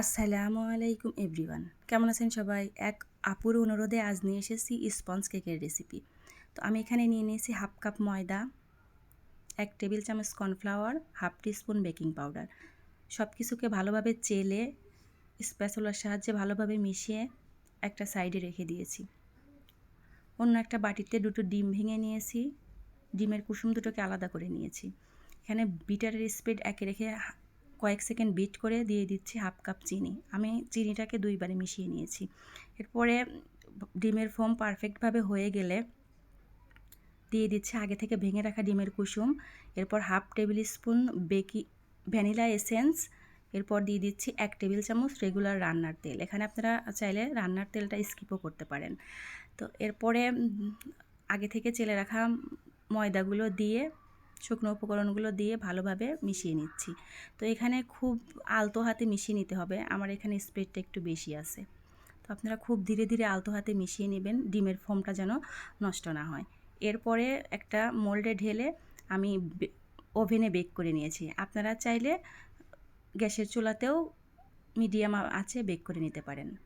আসসালামু আলাইকুম এভরিওয়ান। কেমন আছেন সবাই? এক আপুর অনুরোধে আজ নিয়ে এসেছি স্পঞ্জ কেকের রেসিপি তো আমি এখানে নিয়ে নিয়েছি হাফ কাপ ময়দা, এক টেবিল চামচ cornflour, half teaspoon baking powder. সব কিছুকে ভালোভাবে চেলে, স্প্যাচুলার সাহায্যে ভালোভাবে মিশিয়ে একটা সাইডে রেখে দিয়েছি। অন্য একটা বাটিতে দুটো ডিম ভেঙে নিয়েছি। ডিমের কুসুম দুটোকে আলাদা করে নিয়েছি। এখানে বিটারের স্পিড একে রেখে কয়েক সেকেন্ড বিট করে দিয়ে দিচ্ছি হাফ কাপ চিনি। আমি চিনিটাকে দুইবারে মিশিয়ে নিয়েছি। এরপরে ডিমের ফোম পারফেক্টভাবে হয়ে গেলে দিয়ে দিচ্ছি আগে থেকে ভেঙে রাখা ডিমের কুসুম। এরপর half tablespoon baking, vanilla essence. এরপর দিয়ে দিচ্ছি এক টেবিল চামচ রেগুলার রান্নার তেল। এখানে আপনারা চাইলে রান্নার তেলটা স্কিপও করতে পারেন। তো এরপরে আগে থেকে চেলে রাখা ময়দাগুলো দিয়ে শুকনো উপকরণগুলো দিয়ে ভালোভাবে মিশিয়ে নিচ্ছি। তো এখানে খুব আলতো হাতে মিশিয়ে নিতে হবে। আমার এখানে স্প্রেডটা একটু বেশি আছে। তো আপনারা খুব ধীরে ধীরে আলতো হাতে মিশিয়ে নেবেন, ডিমের ফোমটা যেন নষ্ট না হয়। এরপরে একটা মোল্ডে ঢেলে আমি ওভেনে বেক করে নিয়েছি। আপনারা চাইলে গ্যাসের চুলাতেও মিডিয়াম আছে বেক করে নিতে পারেন।